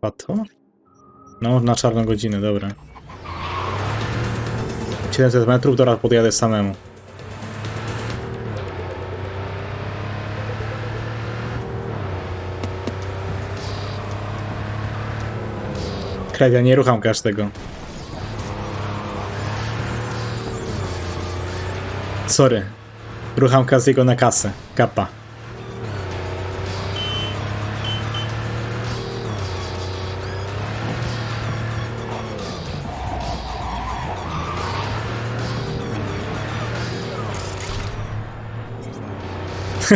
Chyba to? No, na czarną godzinę, dobra. 700 metrów, dobra, podjadę samemu. Kred, ja nie rucham każdego. Sorry. Rucham każdego na kasę. Kapa. I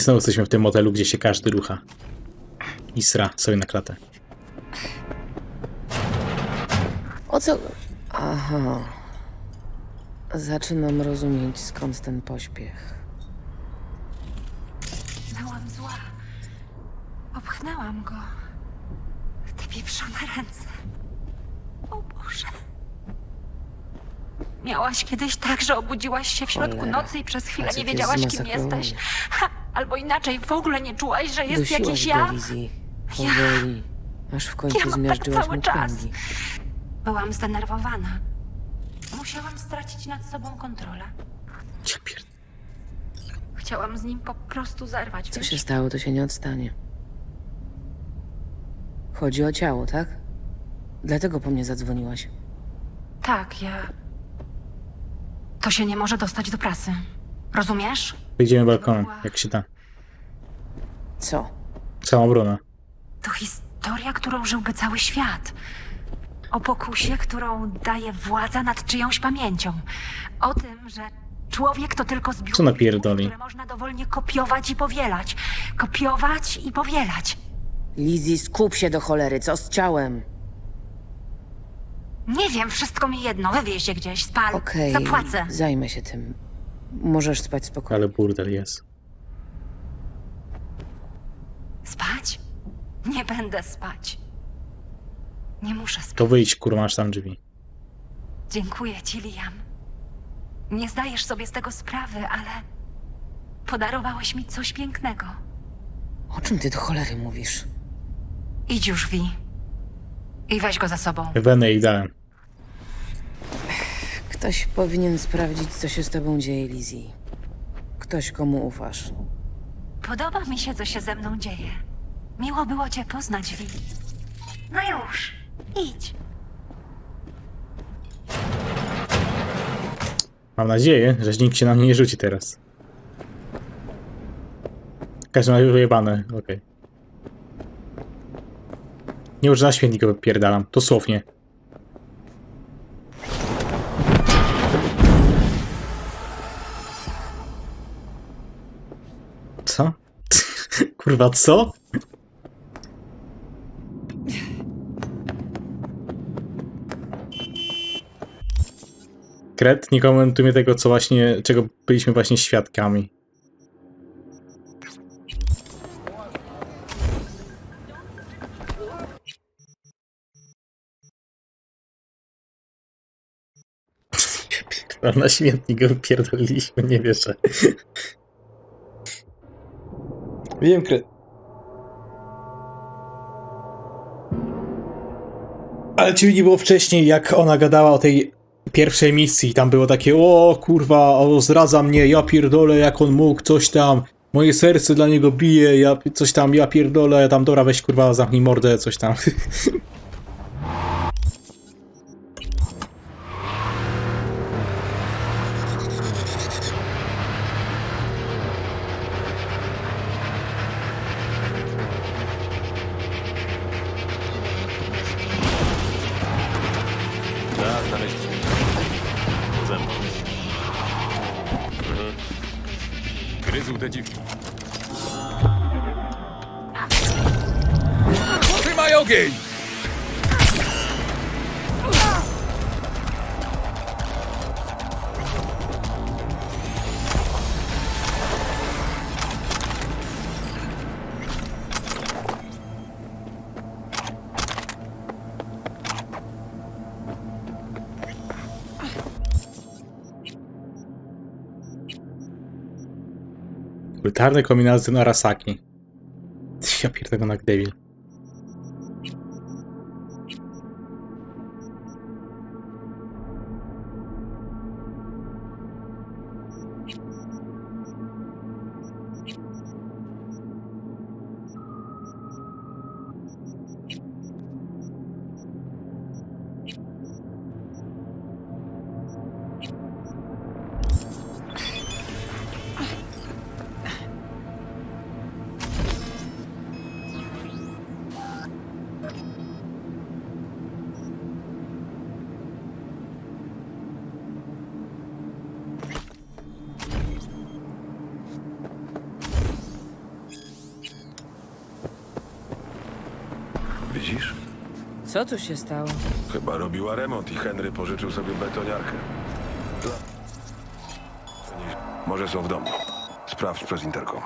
znowu jesteśmy w tym modelu, gdzie się każdy rucha. I sra sobie na klatę. O co? Aha. Zaczynam rozumieć skąd ten pośpiech. Byłam zła. Popchnęłam go. Te pieprzone ręce. O Boże. Miałaś kiedyś tak, że obudziłaś się w środku Cholera. nocy i przez chwilę Facet nie jest wiedziałaś, kim jesteś? Ha, albo inaczej, w ogóle nie czułaś, że jest Dusiłaś jakiś go, ja? Lizzie. Powoli. Aż w końcu Ja mam tak zmiażdżyłaś cały mu czas. Byłam zdenerwowana. Musiałam stracić nad sobą kontrolę. Ja pierd... Chciałam z nim po prostu zerwać. Co wiesz? się stało, to się nie odstanie. Chodzi o ciało, tak? Dlatego po mnie zadzwoniłaś. Tak, ja... To się nie może dostać do prasy. Rozumiesz? Wyjdziemy balkonem, jak się da. Co? Samobrona. To historia, którą żyłby cały świat. O pokusie, którą daje władza nad czyjąś pamięcią. O tym, że człowiek to tylko zbiór Co napierdoli? które można dowolnie kopiować i powielać. Kopiować i powielać. Lizzie, skup się do cholery, co z ciałem? Nie wiem, wszystko mi jedno. Wywieź się gdzieś, spal. Okej, Zapłacę. zajmę się tym. Możesz spać spokojnie. Ale burdel jest. Spać? Nie będę spać. Nie muszę spać. To wyjdź, kurwa, masz tam drzwi. Dziękuję ci, Liam. Nie zdajesz sobie z tego sprawy, ale podarowałeś mi coś pięknego. O czym ty do cholery mówisz? Idź już, Vi. I weź go za sobą. Wenę i dałem. Ktoś powinien sprawdzić, co się z tobą dzieje, Lizzie. Ktoś, komu ufasz. Podoba mi się, co się ze mną dzieje. Miło było cię poznać, Vi. No już, idź. Mam nadzieję, że nikt się na mnie nie rzuci teraz. W każdym razie wyjebane, okej. Nie już na śmietnik go dosłownie. Co? Kurwa, co? Kret, nie komentujmy tego, co właśnie, czego byliśmy właśnie świadkami. Na śmietnik go wypierdoliliśmy, nie wierzę. Wiem, kret. Ale ci nie było wcześniej, jak ona gadała o tej pierwszej misji. Tam było takie, o kurwa, o, zdradza mnie, ja pierdolę, jak on mógł, coś tam. Moje serce dla niego bije, ja coś tam, ja pierdolę, tam dobra, weź kurwa, zamknij mordę, coś tam. Militarny kombinat Arasaki. Ja pierdolę na debil. Co tu się stało? Chyba robiła remont i Henry pożyczył sobie betoniarkę. Może są w domu. Sprawdź przez interkom.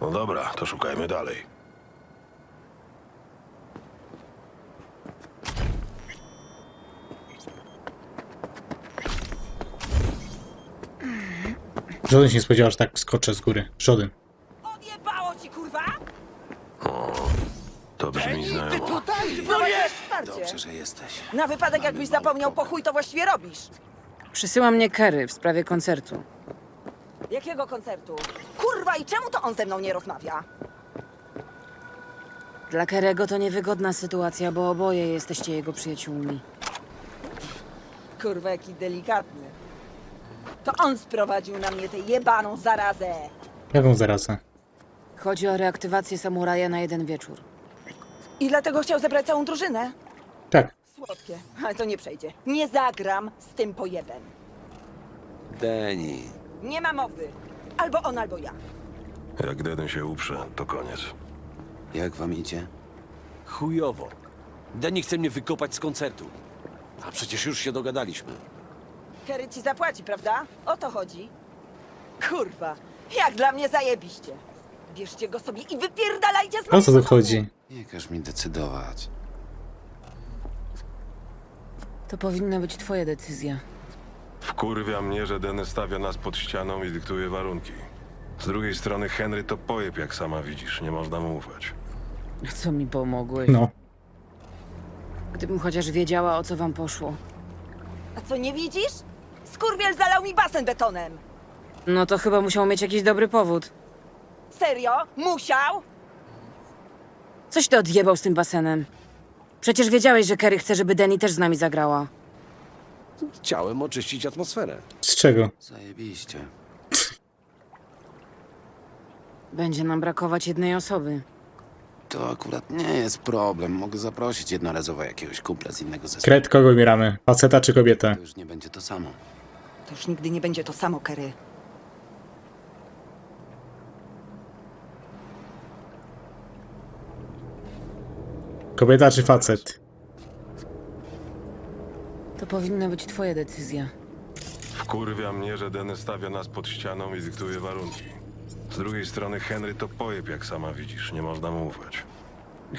No dobra, to szukajmy dalej. Żaden się nie spodziewał, że tak skoczę z góry. Żaden. Odjebało ci, kurwa? To brzmi znajomo. No jest! Dobrze, że jesteś. Na wypadek jakbyś zapomniał po chuj, to właściwie robisz. Przysyła mnie Kerry w sprawie koncertu. Jakiego koncertu? Kurwa, i czemu to on ze mną nie rozmawia? Dla Kerego to niewygodna sytuacja, bo oboje jesteście jego przyjaciółmi. Kurwa, jaki delikatny. To on sprowadził na mnie tę jebaną zarazę. Jaką zarazę? Chodzi o reaktywację samuraja na jeden wieczór. I dlatego chciał zebrać całą drużynę. Tak. Słodkie, ale to nie przejdzie. Nie zagram z tym pojebem. Deni, Nie ma mowy. Albo on, albo ja. Jak Deden się uprze, to koniec. jak wam idzie? Chujowo. Deni chce mnie wykopać z koncertu. A przecież już się dogadaliśmy. Kerry ci zapłaci, prawda? O to chodzi. Kurwa, jak dla mnie zajebiście. Bierzcie go sobie i wypierdalajcie z O co tu mojego chodzi? Nie każ mi decydować. To powinna być twoja decyzja. Wkurwia mnie, że Denny stawia nas pod ścianą i dyktuje warunki. Z drugiej strony Henry to pojeb, jak sama widzisz. Nie można mu ufać. Co mi pomogłeś? No. Gdybym chociaż wiedziała, o co wam poszło. A co, nie widzisz? Skurwiel zalał mi basen betonem. No to chyba musiał mieć jakiś dobry powód. Serio? Musiał? Coś ty odjebał z tym basenem. Przecież wiedziałeś, że Kerry chce, żeby Deni też z nami zagrała. Chciałem oczyścić atmosferę. Z czego? Zajebiście. Będzie nam brakować jednej osoby. To akurat nie jest problem. Mogę zaprosić jednorazowo jakiegoś kumpla z innego zespołu. Kret kogo bieramy? Faceta czy kobietę? To już nie będzie to samo. To już nigdy nie będzie to samo, Kerry. Kobieta czy facet? To powinna być twoja decyzja. Wkurwia mnie, że Denny stawia nas pod ścianą i dyktuje warunki. Z drugiej strony Henry to pojeb, jak sama widzisz. Nie można mu ufać.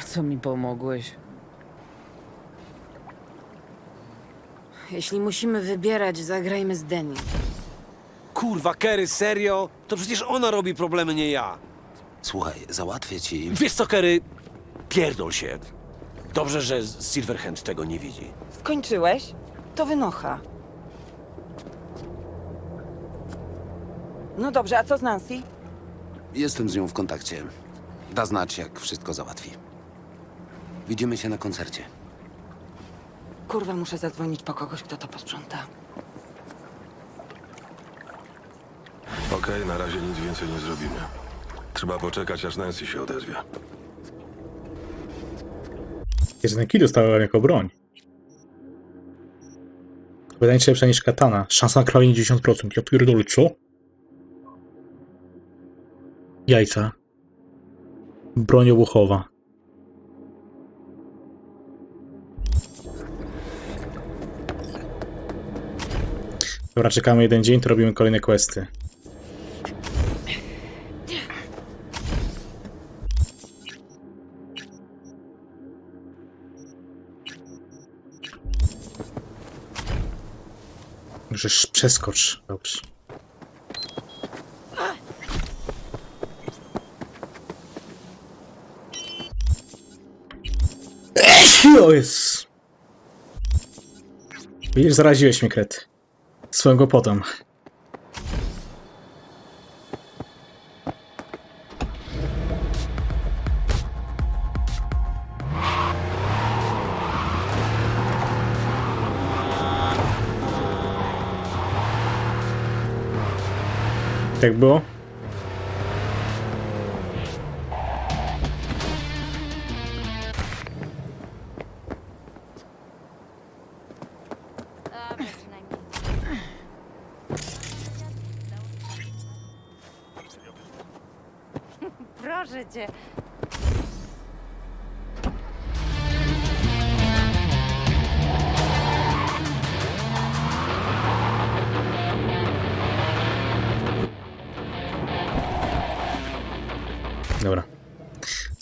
Co mi pomogłeś? Jeśli musimy wybierać, zagrajmy z Deni. Kurwa, Kerry, serio? To przecież ona robi problemy, nie ja. Słuchaj, załatwię ci. Wiesz co, Kerry? Pierdol się. Dobrze, że Silverhand tego nie widzi. Skończyłeś? To wynocha. No dobrze, a co z Nancy? Jestem z nią w kontakcie. Da znać, jak wszystko załatwi. Widzimy się na koncercie. Kurwa, muszę zadzwonić po kogoś, kto to posprząta. Okej, na razie nic więcej nie zrobimy. Trzeba poczekać, aż Nancy się odezwie. Kij dostałem jako broń. Wydaje się lepsza niż katana. Szansa na krawienie 10%. Ja pierdolę, co? Jajca. Broń obuchowa. Dobra, czekamy jeden dzień, to robimy kolejne questy. Przeskocz. Dobrze. O jest. Widzisz, zaraziłeś mnie, kret. Swoją głupotą. Tak było?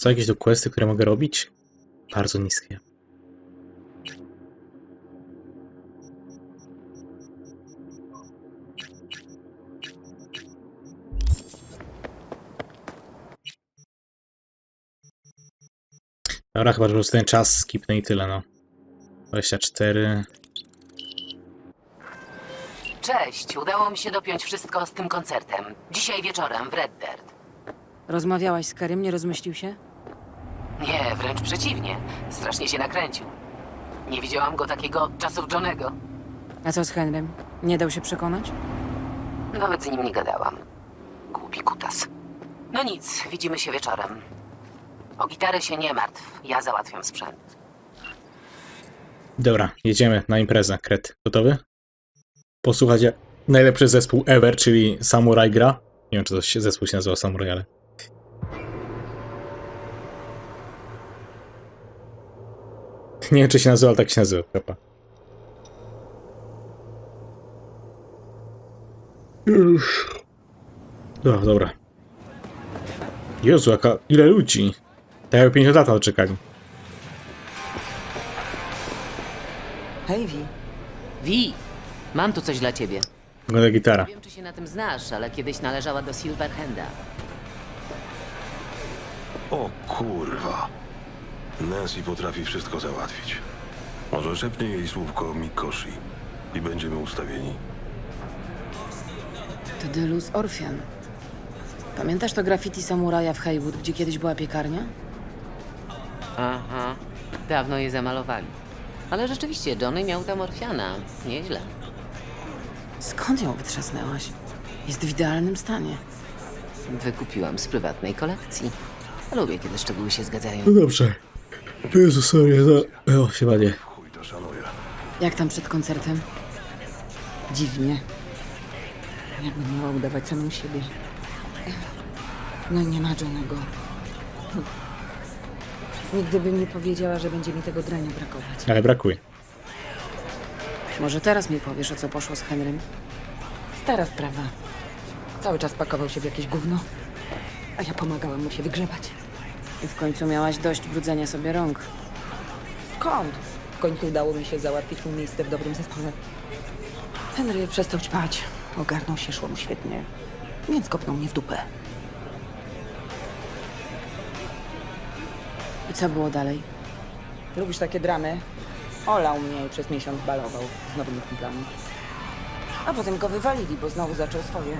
Są jakieś tu questy, które mogę robić? Bardzo niskie. Dobra, chyba że ten czas skipnę i tyle, no. 24. Cześć, udało mi się dopiąć wszystko z tym koncertem. Dzisiaj wieczorem w Red Dirt. Rozmawiałaś z Kerem, nie rozmyślił się? Nie, wręcz przeciwnie. Strasznie się nakręcił. Nie widziałam go takiego od czasów Johnego. A co z Henrym? Nie dał się przekonać? Nawet z nim nie gadałam. Głupi kutas. No nic, widzimy się wieczorem. O gitarę się nie martw, ja załatwiam sprzęt. Dobra, jedziemy na imprezę, kret. Gotowy? Posłuchać jak najlepszy zespół ever, czyli Samurai gra. Nie wiem, czy to się, zespół się nazywa Samurai, ale... Nie wiem, czy się nazywa, ale tak się nazywa, chyba. Już. Dobra, dobra. Jezu, jaka... ile ludzi. Tak jakby 50 lat czekali. Hej, Vi. Wi, mam tu coś dla ciebie. Wygląda gitara. Nie wiem, czy się na tym znasz, ale kiedyś należała do Silverhanda. O kurwa. Nancy potrafi wszystko załatwić. Może szepnie jej słówko Mikoshi i będziemy ustawieni. To Dylus Orfian. Pamiętasz to graffiti samuraja w Haywood, gdzie kiedyś była piekarnia? Aha, dawno je zamalowali. Ale rzeczywiście, Johnny miał tam Orfiana. Nieźle. Skąd ją wytrzasnęłaś? Jest w idealnym stanie. Wykupiłam z prywatnej kolekcji. Lubię, kiedy szczegóły się zgadzają. No dobrze. Jezu, sorry, za... O, się banie. Chuj to szanuję. Jak tam przed koncertem? Dziwnie. Jakbym miała udawać samą siebie. No nie ma Johnego. Nigdy bym nie powiedziała, że będzie mi tego drania brakować. Ale brakuje. Może teraz mi powiesz, o co poszło z Henrym? Stara sprawa. Cały czas pakował się w jakieś gówno, a ja pomagałam mu się wygrzebać. I w końcu miałaś dość brudzenia sobie rąk. Skąd? W końcu udało mi się załatwić mu miejsce w dobrym zespole. Henry przestał ćpać. Ogarnął się, szło mu świetnie. Więc kopnął mnie w dupę. I co było dalej? Lubisz takie dramy? Olał mnie i przez miesiąc balował z nowymi kumplami. A potem go wywalili, bo znowu zaczął swoje.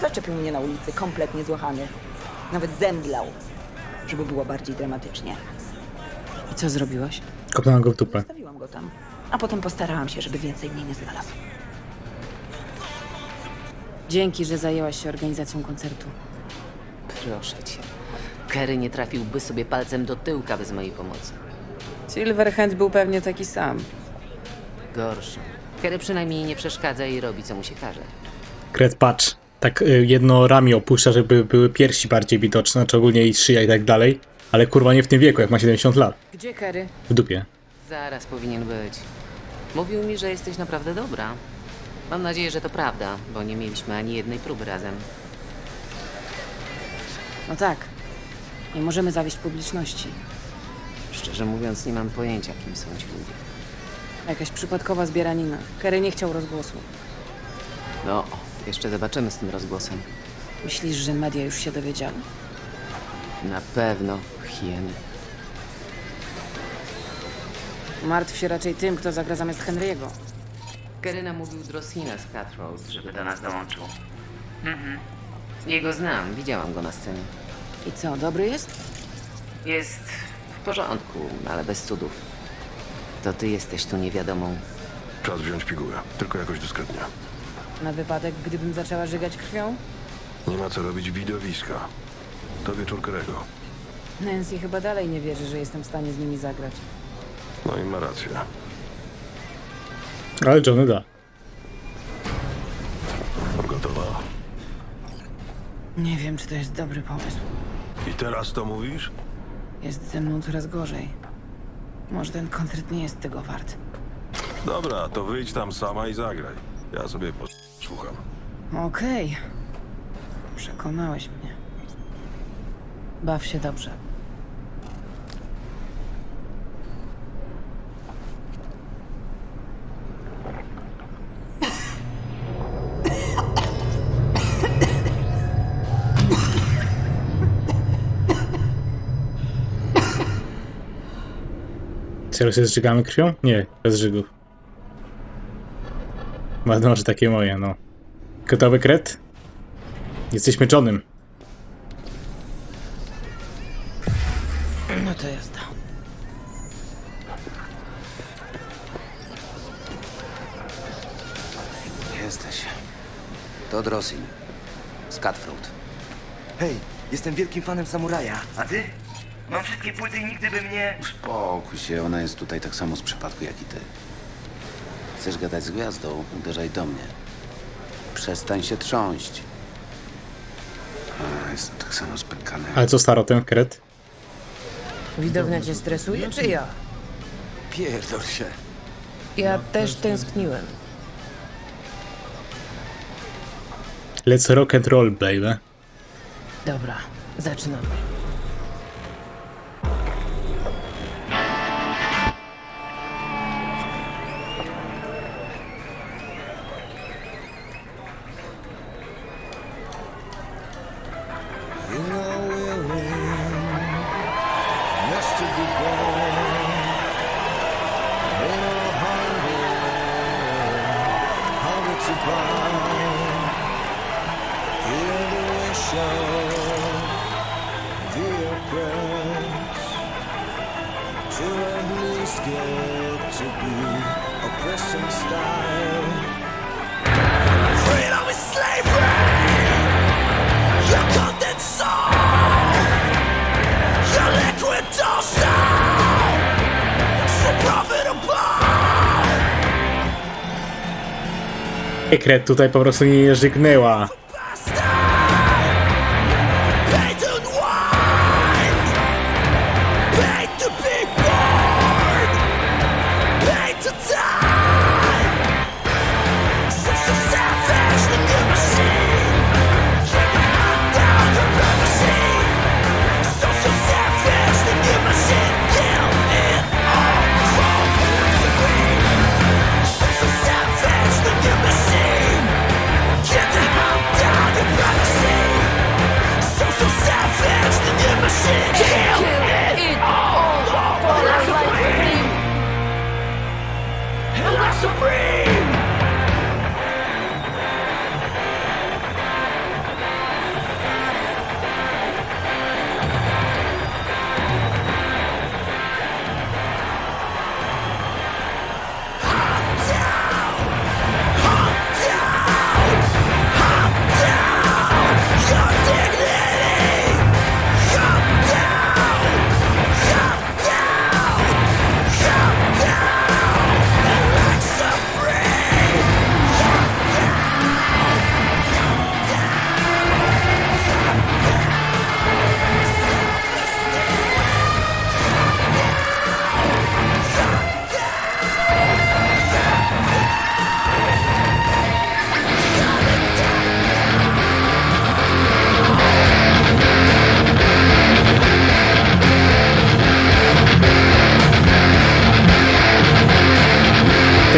Zaczepił mnie na ulicy, kompletnie złachany. Nawet zemdlał, żeby było bardziej dramatycznie. I co zrobiłaś? Kopnąłem go w dupę. Stawiłam go tam, a potem postarałam się, żeby więcej mnie nie znalazł. Dzięki, że zajęłaś się organizacją koncertu. Proszę cię. Kerry nie trafiłby sobie palcem do tyłka bez mojej pomocy. Silverhand był pewnie taki sam. Gorsze. Kerry przynajmniej nie przeszkadza i robi, co mu się każe. Kret, patrz. Tak y, jedno ramię opuszcza, żeby były piersi bardziej widoczne, czy ogólnie i szyja i tak dalej. Ale kurwa nie w tym wieku, jak ma 70 lat. Gdzie Kerry? W dupie. Zaraz powinien być. Mówił mi, że jesteś naprawdę dobra. Mam nadzieję, że to prawda, bo nie mieliśmy ani jednej próby razem. No tak. Nie możemy zawieść publiczności. Szczerze mówiąc, nie mam pojęcia, kim są ci ludzie. Jakaś przypadkowa zbieranina. Kerry nie chciał rozgłosu. No, jeszcze zobaczymy z tym rozgłosem. Myślisz, że media już się dowiedziały? Na pewno hieny. Martw się raczej tym, kto zagra zamiast Henry'ego. Gary namówił Drossina z Cutthroat, żeby do nas dołączył. Mhm. Jego znam, widziałam go na scenie. I co, dobry jest? Jest w porządku, ale bez cudów. To ty jesteś tu niewiadomą. Czas wziąć pigułę, tylko jakoś dyskretnie. Na wypadek, gdybym zaczęła żygać krwią? Nie ma co robić widowiska. To wieczór Kerego. Nancy chyba dalej nie wierzy, że jestem w stanie z nimi zagrać. No i ma rację. Ale Johnny da. Gotowa. Nie wiem, czy to jest dobry pomysł. I teraz to mówisz? Jest ze mną coraz gorzej. Może ten koncert nie jest tego wart. Dobra, to wyjdź tam sama i zagraj. Ja sobie posłucham. Okej. Przekonałeś mnie. Baw się dobrze. Serio się zżygamy krwią? Nie, bez żygów. Ładno, że takie moje, no. Gotowy kret? Jesteśmy Johnem. No to jazda. Jesteś. To Drosin. Z Cutthroat. Hej, jestem wielkim fanem samuraja. A ty? Mam wszystkie płyty i nigdy by mnie... Spokój się, ona jest tutaj tak samo z przypadku jak i ty. Chcesz gadać z gwiazdą? Uderzaj do mnie. Przestań się trząść. A, jestem tak samo spękany. Ale co starotem, kret? Widownia cię stresuje, czy ja? Pierdol się. Ja też tęskniłem. Let's rock and roll, baby. Dobra, zaczynamy. Ej, kret tutaj po prostu nie żygnęła.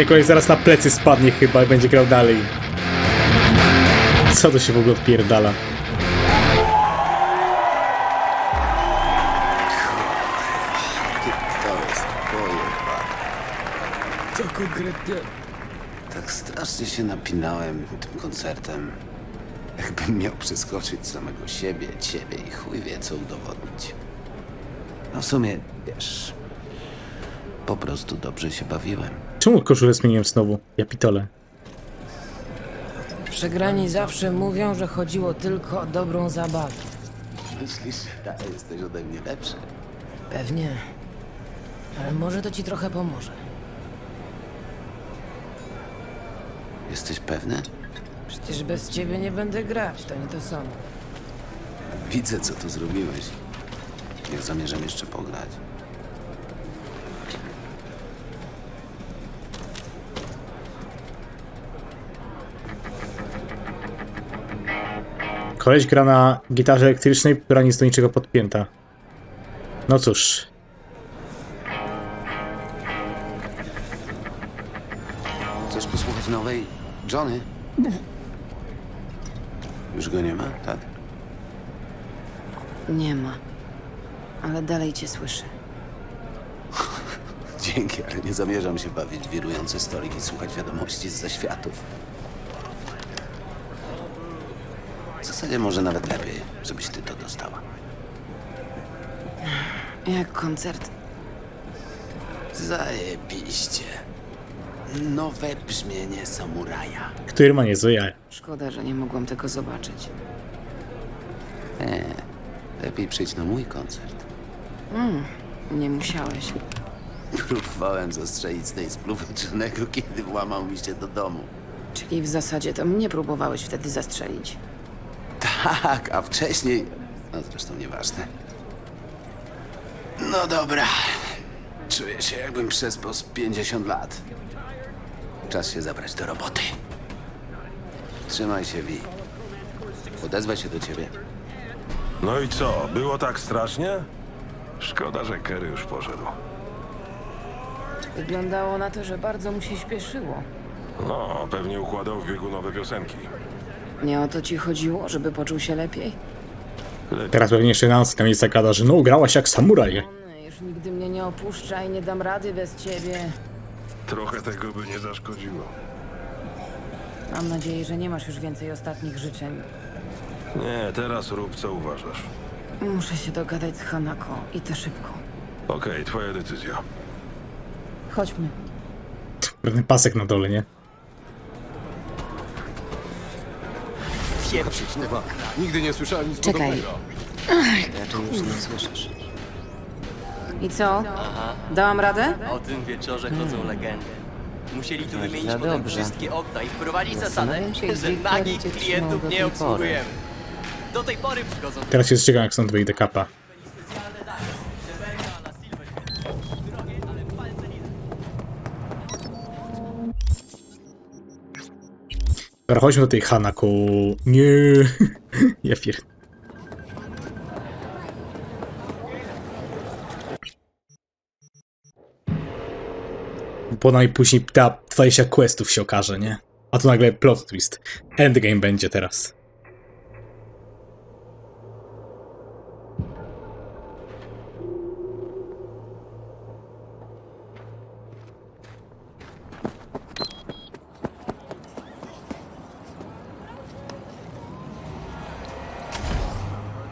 Ten koleś zaraz na plecy spadnie chyba i będzie grał dalej. Co to się w ogóle odpierdala? To jest. Co konkretnie? Tak strasznie się napinałem tym koncertem. Jakbym miał przeskoczyć samego siebie, ciebie i chuj wie co udowodnić. No w sumie, wiesz... Po prostu dobrze się bawiłem. Czemu koszulę zmieniłem znowu? Ja pitole. Przegrani zawsze mówią, że chodziło tylko o dobrą zabawę. Myślisz, że jesteś ode mnie lepszy? Pewnie. Ale może to ci trochę pomoże. Jesteś pewny? Przecież bez ciebie nie będę grać, to nie to samo. Widzę, co tu zrobiłeś. Ja zamierzam jeszcze pograć. Koleś gra na gitarze elektrycznej, która nie jest do niczego podpięta. No cóż. Chcesz posłuchać nowej Johnny? Już go nie ma, tak? Nie ma. Ale dalej cię słyszę. Dzięki, ale nie zamierzam się bawić w wirujący stolik i słuchać wiadomości z zaświatów. W zasadzie może nawet lepiej, żebyś ty to dostała. Jak koncert. Zajebiście. Nowe brzmienie samuraja. Który ma niezłe jaja. Szkoda, że nie mogłam tego zobaczyć. E, lepiej przyjdź na mój koncert. Nie musiałeś. Próbowałem zastrzelić z tej spluwy Johnego, kiedy włamał mi się do domu. Czyli w zasadzie to mnie próbowałeś wtedy zastrzelić. Tak, a wcześniej... No zresztą nieważne. No dobra. Czuję się jakbym przespał z 50 lat. Czas się zabrać do roboty. Trzymaj się, Vi. Odezwę się do ciebie. No i co, było tak strasznie? Szkoda, że Kerry już poszedł. Wyglądało na to, że bardzo mu się śpieszyło. No, pewnie układał w biegu nowe piosenki. Nie o to ci chodziło, żeby poczuł się lepiej? Teraz pewnie jeszcze na mnie zagada, że no grałaś jak samuraj. Już nigdy mnie nie opuszcza i nie dam rady bez ciebie. Trochę tego by nie zaszkodziło. Mam nadzieję, że nie masz już więcej ostatnich życzeń. Nie, teraz rób co uważasz. Muszę się dogadać z Hanako i to szybko. Okej, twoja decyzja. Chodźmy. Pewny pasek na dole, nie? Nigdy nie słyszałem nic Czekaj. podobnego. Raczej już nie słyszysz. I co? Dałam radę? O tym wieczorze chodzą legendy. Musieli tu wymienić potem wszystkie okna i wprowadzić zasadę, że nagich klientów nie obsługujemy. Do tej pory przychodzą Teraz się zczekam, jak stąd wyjdę kapa. Dobra, chodźmy do tej Hanako. Nie. Ja pier... Bo najpóźniej ta 20 questów się okaże, nie? A tu nagle plot twist. Endgame będzie teraz.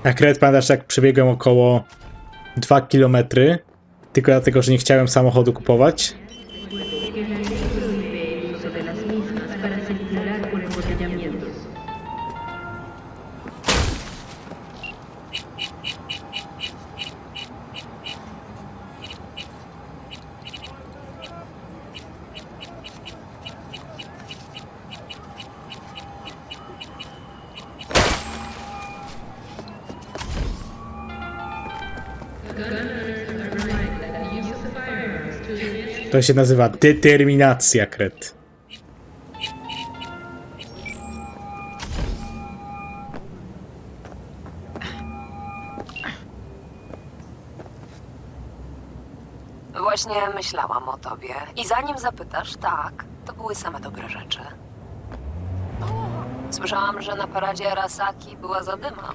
Jak Red pamiętasz, jak przebiegłem około 2 km, tylko dlatego, że nie chciałem samochodu kupować. To się nazywa determinacja, Kret. Właśnie myślałam o tobie. I zanim zapytasz, tak, to były same dobre rzeczy. Słyszałam, że na paradzie Arasaki była zadyma.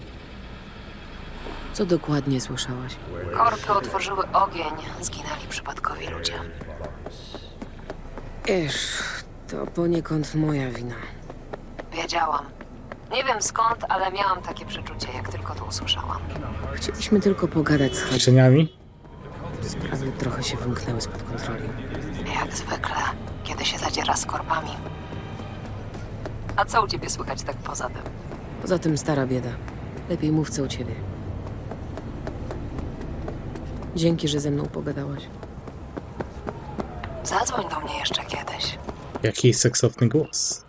Co dokładnie słyszałaś? Korpy otworzyły ogień, zginęli przypadkowi ludzie. Wiesz, to poniekąd moja wina. Wiedziałam. Nie wiem skąd, ale miałam takie przeczucie, jak tylko to usłyszałam. Chcieliśmy tylko pogadać z Henrym. Życzeniami? Sprawy trochę się wymknęły spod kontroli. Jak zwykle, kiedy się zadziera z korpami. A co u ciebie słychać tak poza tym? Poza tym stara bieda. Lepiej mów co u ciebie. Dzięki, że ze mną pogadałaś. Zadzwoń do mnie jeszcze kiedyś. Jaki seksowny głos.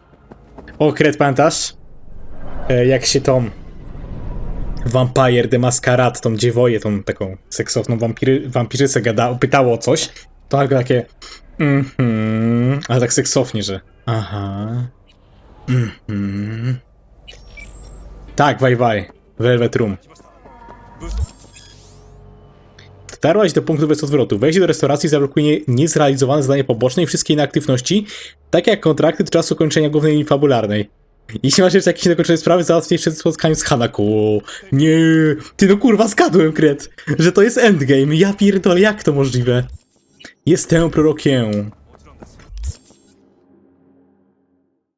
O, Kret, pamiętasz? E, jak się tą Vampire de Masquerade, tą dziewoję, tą taką seksowną wampiry, wampirzycę gada, pytało o coś, to nagle takie mhm, ale tak seksownie, że aha, mhm. Tak, waj, waj. Velvet Room. Dotarłaś do punktu bez odwrotu. Wejdź do restauracji i zablokuj nie- niezrealizowane zadanie poboczne i wszystkie inne aktywności, tak jak kontrakty do czasu kończenia głównej linii fabularnej. Jeśli masz jeszcze jakieś niedokończone sprawy, załatwię przed spotkaniem z Hanako. Nie, ty no kurwa zgadłem, kret, że to jest endgame. Ja pierdolę, jak to możliwe? Jestem prorokiem.